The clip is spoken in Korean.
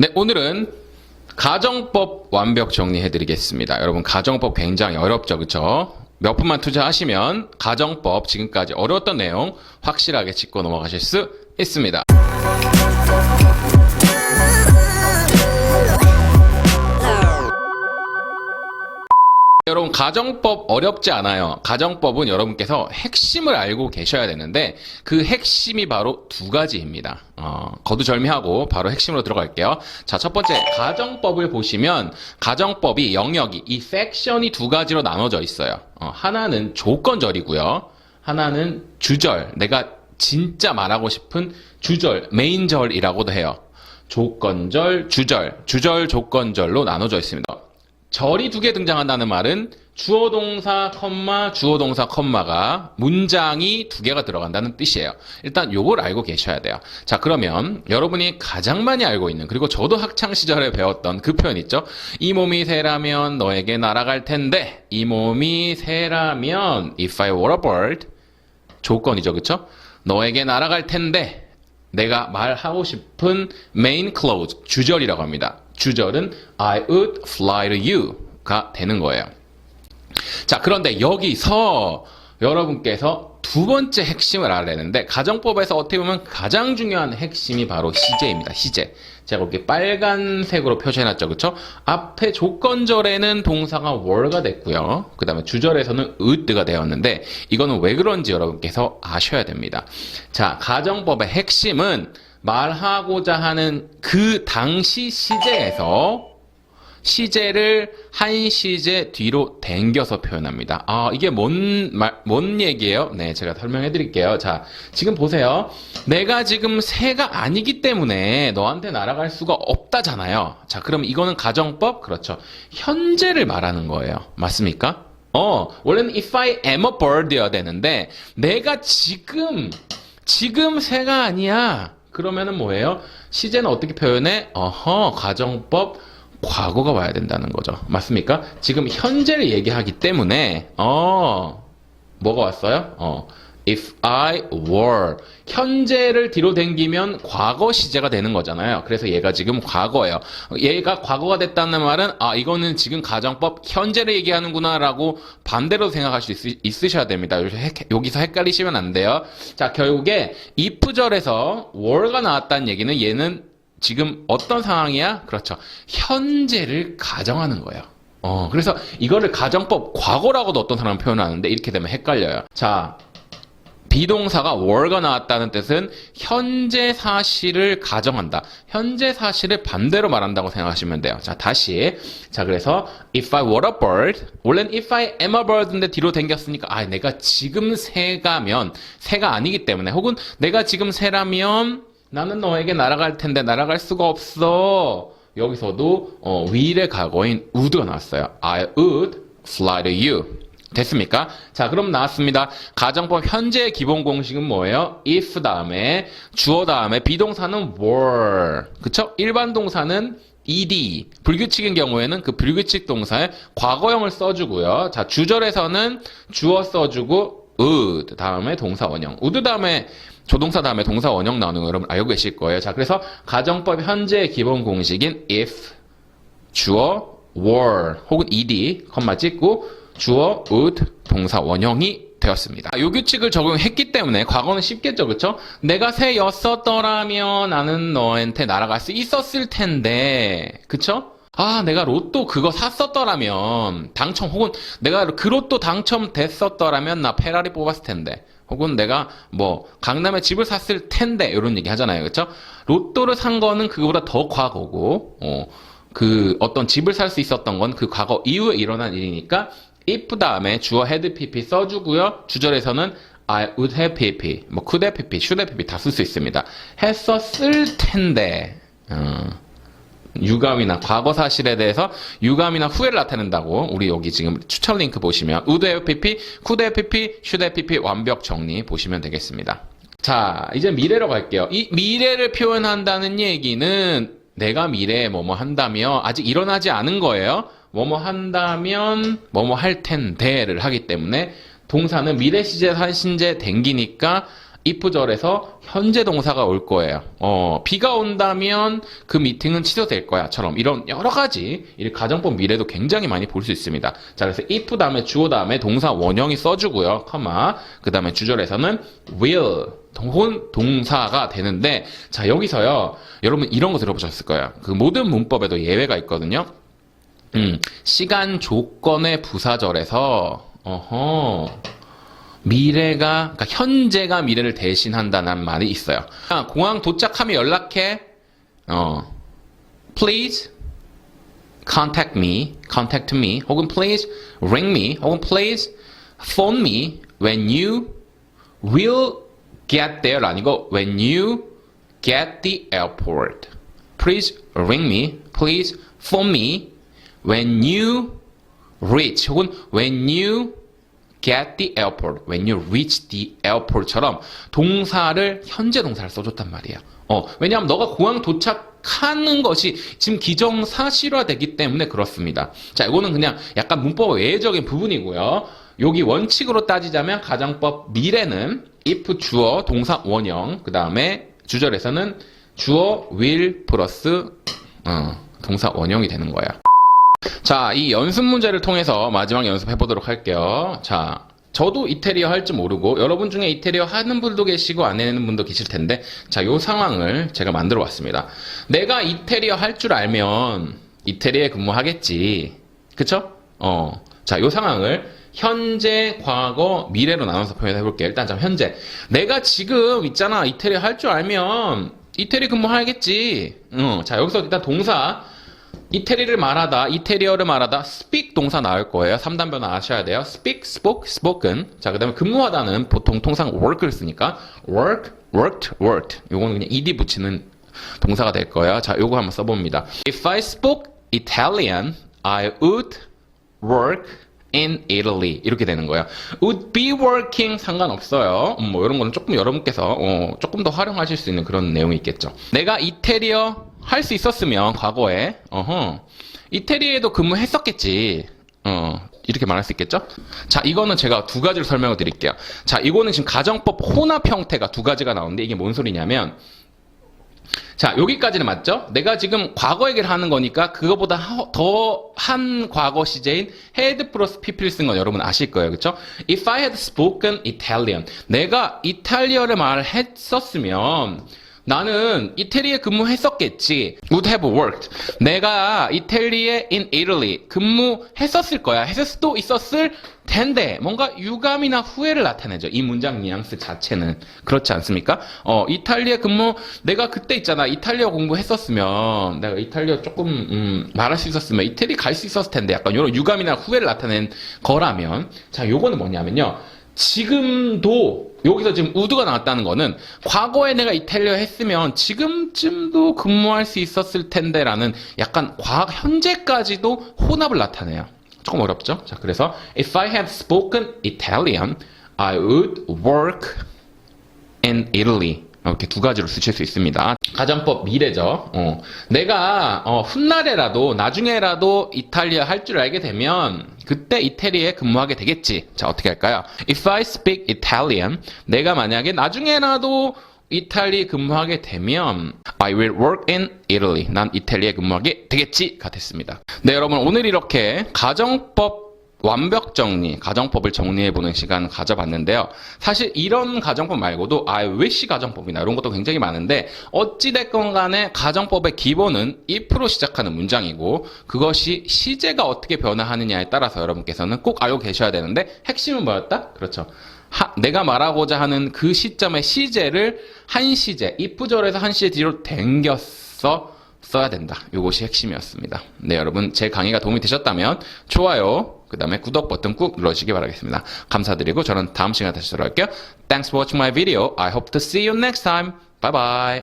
네, 오늘은 가정법 완벽 정리해 드리겠습니다. 여러분, 가정법 굉장히 어렵죠, 그쵸? 몇 분만 투자하시면 가정법 지금까지 어려웠던 내용 확실하게 짚고 넘어가실 수 있습니다. 여러분 가정법 어렵지 않아요. 가정법은 여러분께서 핵심을 알고 계셔야 되는데 그 핵심이 바로 두 가지입니다. 어, 거두절미하고 바로 핵심으로 들어갈게요. 자, 첫 번째 가정법을 보시면 가정법이 영역이 이 섹션이 두 가지로 나눠져 있어요. 어, 하나는 조건절이고요. 하나는 주절. 내가 진짜 말하고 싶은 주절, 메인절이라고도 해요. 조건절, 주절, 주절, 조건절로 나눠져 있습니다. 절이 두 개 등장한다는 말은 주어 동사 컴마 주어 동사 컴마가 문장이 두 개가 들어간다는 뜻이에요. 일단 요걸 알고 계셔야 돼요. 자, 그러면 여러분이 가장 많이 알고 있는 그리고 저도 학창 시절에 배웠던 그 표현 있죠? 이 몸이 새라면 너에게 날아갈 텐데 이 몸이 새라면 if I were a bird 조건이죠. 그쵸? 너에게 날아갈 텐데 내가 말하고 싶은 main clause 주절이라고 합니다. 주절은 I would fly to you가 되는 거예요. 자, 그런데 여기서 여러분께서 두 번째 핵심을 알아야 되는데 가정법에서 어떻게 보면 가장 중요한 핵심이 바로 시제입니다. 시제. 제가 이렇게 빨간색으로 표시해놨죠, 그렇죠? 앞에 조건절에는 동사가 were가 됐고요. 그 다음에 주절에서는 would가 되었는데 이거는 왜 그런지 여러분께서 아셔야 됩니다. 자, 가정법의 핵심은 말하고자 하는 그 당시 시제에서 시제를 한 시제 뒤로 당겨서 표현합니다. 아, 이게 뭔, 말, 뭔 얘기예요? 네, 제가 설명해 드릴게요. 자, 지금 보세요. 내가 지금 새가 아니기 때문에 너한테 날아갈 수가 없다잖아요. 자, 그럼 이거는 가정법? 그렇죠. 현재를 말하는 거예요. 맞습니까? 어, 원래는 if I am a bird여야 되는데, 내가 지금, 지금 새가 아니야. 그러면은 뭐예요? 시제는 어떻게 표현해? 어허, 가정법, 과거가 와야 된다는 거죠. 맞습니까? 지금 현재를 얘기하기 때문에, 어, 뭐가 왔어요? 어, if I were. 현재를 뒤로 당기면 과거 시제가 되는 거잖아요. 그래서 얘가 지금 과거예요. 얘가 과거가 됐다는 말은, 아, 이거는 지금 가정법 현재를 얘기하는구나라고 반대로 생각할 수 있, 으셔야 됩니다. 여기서 헷갈리시면 안 돼요. 자, 결국에 if절에서 were가 나왔다는 얘기는 얘는 지금 어떤 상황이야? 그렇죠. 현재를 가정하는 거예요. 어, 그래서 이거를 가정법 과거라고도 어떤 사람은 표현하는데 이렇게 되면 헷갈려요. 자, 비동사가 were가 나왔다는 뜻은 현재 사실을 가정한다. 현재 사실을 반대로 말한다고 생각하시면 돼요. 자, 다시. 자, 그래서 if I were a bird, 원래는 if I am a bird인데 뒤로 당겼으니까 아, 내가 지금 새가면 새가 아니기 때문에 혹은 내가 지금 새라면 나는 너에게 날아갈 텐데 날아갈 수가 없어. 여기서도 어, 위의 과거인 would가 나왔어요. I would fly to you. 됐습니까? 자, 그럼 나왔습니다. 가정법 현재 기본 공식은 뭐예요? if 다음에 주어 다음에 비동사는 were. 그쵸? 일반 동사는 ed. 불규칙인 경우에는 그 불규칙 동사에 과거형을 써주고요. 자, 주절에서는 주어 써주고 would 다음에 동사 원형. would 다음에 조동사 다음에 동사 원형 나오는 거 여러분 알고 계실 거예요. 자, 그래서 가정법 현재 기본 공식인 if 주어 were 혹은 ed 컴마 찍고 주어 would 동사 원형이 되었습니다. 이 규칙을 적용했기 때문에 과거는 쉽겠죠, 그렇죠? 내가 새였었더라면 나는 너한테 날아갈 수 있었을 텐데, 그렇죠? 아, 내가 로또 그거 샀었더라면 당첨 혹은 내가 그 로또 당첨됐었더라면 나 페라리 뽑았을 텐데. 혹은 내가 뭐 강남에 집을 샀을 텐데 이런 얘기 하잖아요. 그렇죠? 로또를 산 거는 그거보다 더 과거고 어, 그 어떤 집을 살 수 있었던 건 그 과거 이후에 일어난 일이니까 if 다음에 주어 had pp 써주고요. 주절에서는 I would have pp, 뭐 could have pp, should have pp 다 쓸 수 있습니다. 했었을 텐데 어. 유감이나 과거 사실에 대해서 유감이나 후회를 나타낸다고 우리 여기 지금 추천 링크 보시면 would have pp, could have pp, should have pp 완벽 정리 보시면 되겠습니다. 자, 이제 미래로 갈게요. 이 미래를 표현한다는 얘기는 내가 미래에 뭐뭐 한다며 아직 일어나지 않은 거예요. 뭐뭐 한다면 뭐뭐 할 텐데를 하기 때문에 동사는 미래 시제 산신제 댕기니까 if절에서 현재 동사가 올 거예요. 어, 비가 온다면 그 미팅은 취소될 거야.처럼 이런 여러 가지 이 가정법 미래도 굉장히 많이 볼 수 있습니다. 자, 그래서 if 다음에 주어 다음에 동사 원형이 써주고요. 커마. 그 다음에 주절에서는 will 혹은 동사가 되는데 자 여기서요 여러분 이런 거 들어보셨을 거예요. 그 모든 문법에도 예외가 있거든요. 음, 시간 조건의 부사절에서 어허 미래가 그러니까 현재가 미래를 대신한다는 말이 있어요. 아, 공항 도착하면 연락해. 어, please contact me, contact me, 혹은 please ring me, 혹은 please phone me when you will get there 아니고 when you get the airport. Please ring me, please phone me when you reach 혹은 when you get the airport, when you reach the airport처럼 동사를 현재 동사를 써줬단 말이에요. 어, 왜냐하면 너가 공항 도착하는 것이 지금 기정사실화되기 때문에 그렇습니다. 자, 이거는 그냥 약간 문법 외적인 부분이고요. 여기 원칙으로 따지자면 가정법 미래는 if 주어 동사 원형 그 다음에 주절에서는 주어 will 플러스 어, 동사 원형이 되는 거야. 자, 이 연습 문제를 통해서 마지막 연습해 보도록 할게요. 자, 저도 이태리어 할 줄 모르고 여러분 중에 이태리어 하는 분도 계시고 안 하는 분도 계실 텐데 자, 요 상황을 제가 만들어 왔습니다. 내가 이태리어 할 줄 알면 이태리에 근무하겠지. 그쵸? 어. 자, 요 상황을 현재, 과거, 미래로 나눠서 표현해 볼게요. 일단 좀 현재. 내가 지금 있잖아. 이태리어 할줄 알면 이태리 근무하겠지. 어. 자, 여기서 일단 동사 이태리를 말하다, 이태리어를 말하다, speak 동사 나올 거예요. 3단 변화 아셔야 돼요. speak, spoke, spoken. 자, 그 다음에 근무하다는 보통 통상 work를 쓰니까 work, worked, worked. 요거는 그냥 ed 붙이는 동사가 될 거예요. 자, 요거 한번 써봅니다. If I spoke Italian, I would work in Italy. 이렇게 되는 거예요. would be working 상관없어요. 음, 뭐 이런 거는 조금 여러분께서 어, 조금 더 활용하실 수 있는 그런 내용이 있겠죠. 내가 이태리어 할 수 있었으면 과거에 어허 이태리에도 근무했었겠지. 어 이렇게 말할 수 있겠죠? 자, 이거는 제가 두 가지를 설명을 드릴게요. 자, 이거는 지금 가정법 혼합 형태가 두 가지가 나오는데 이게 뭔 소리냐면 자, 여기까지는 맞죠? 내가 지금 과거 얘기를 하는 거니까 그거보다 더 한 과거 시제인 had 플러스 pp를 쓴 건 여러분 아실 거예요. 그쵸? If I had spoken Italian. 내가 이탈리아를 말했었으면 나는 이태리에 근무했었겠지. Would have worked. 내가 이태리에 in Italy 근무했었을 거야. 했을 수도 있었을 텐데 뭔가 유감이나 후회를 나타내죠. 이 문장 뉘앙스 자체는 그렇지 않습니까? 어, 이탈리아 근무 내가 그때 있잖아. 이탈리아 공부했었으면 내가 이탈리아 조금 음, 말할 수 있었으면 이태리 갈 수 있었을 텐데 약간 이런 유감이나 후회를 나타낸 거라면 자, 요거는 뭐냐면요. 지금도 여기서 지금 우드가 나왔다는 거는 과거에 내가 이탈리아 했으면 지금쯤도 근무할 수 있었을 텐데라는 약간 과학 현재까지도 혼합을 나타내요. 조금 어렵죠? 자, 그래서 if I had spoken Italian, I would work in Italy. 이렇게 두 가지로 쓰실 수 있습니다. 가정법 미래죠. 어. 내가 어, 훗날에라도 나중에라도 이탈리아 할 줄 알게 되면 그때 이태리에 근무하게 되겠지. 자 어떻게 할까요? If I speak Italian, 내가 만약에 나중에라도 이탈리 근무하게 되면 I will work in Italy. 난 이탈리아에 근무하게 되겠지. 같았습니다. 네 여러분 오늘 이렇게 가정법 완벽 정리, 가정법을 정리해보는 시간 가져봤는데요. 사실 이런 가정법 말고도 I wish 가정법이나 이런 것도 굉장히 많은데 어찌됐건 간에 가정법의 기본은 if로 시작하는 문장이고 그것이 시제가 어떻게 변화하느냐에 따라서 여러분께서는 꼭 알고 계셔야 되는데 핵심은 뭐였다? 그렇죠. 하- 내가 말하고자 하는 그 시점의 시제를 한 시제, if절에서 한 시제 뒤로 당겼어 써야 된다. 이것이 핵심이었습니다. 네, 여러분 제 강의가 도움이 되셨다면 좋아요, 그 다음에 구독 버튼 꾹 눌러주시기 바라겠습니다. 감사드리고 저는 다음 시간에 다시 돌아올게요. Thanks for watching my video. I hope to see you next time. Bye bye.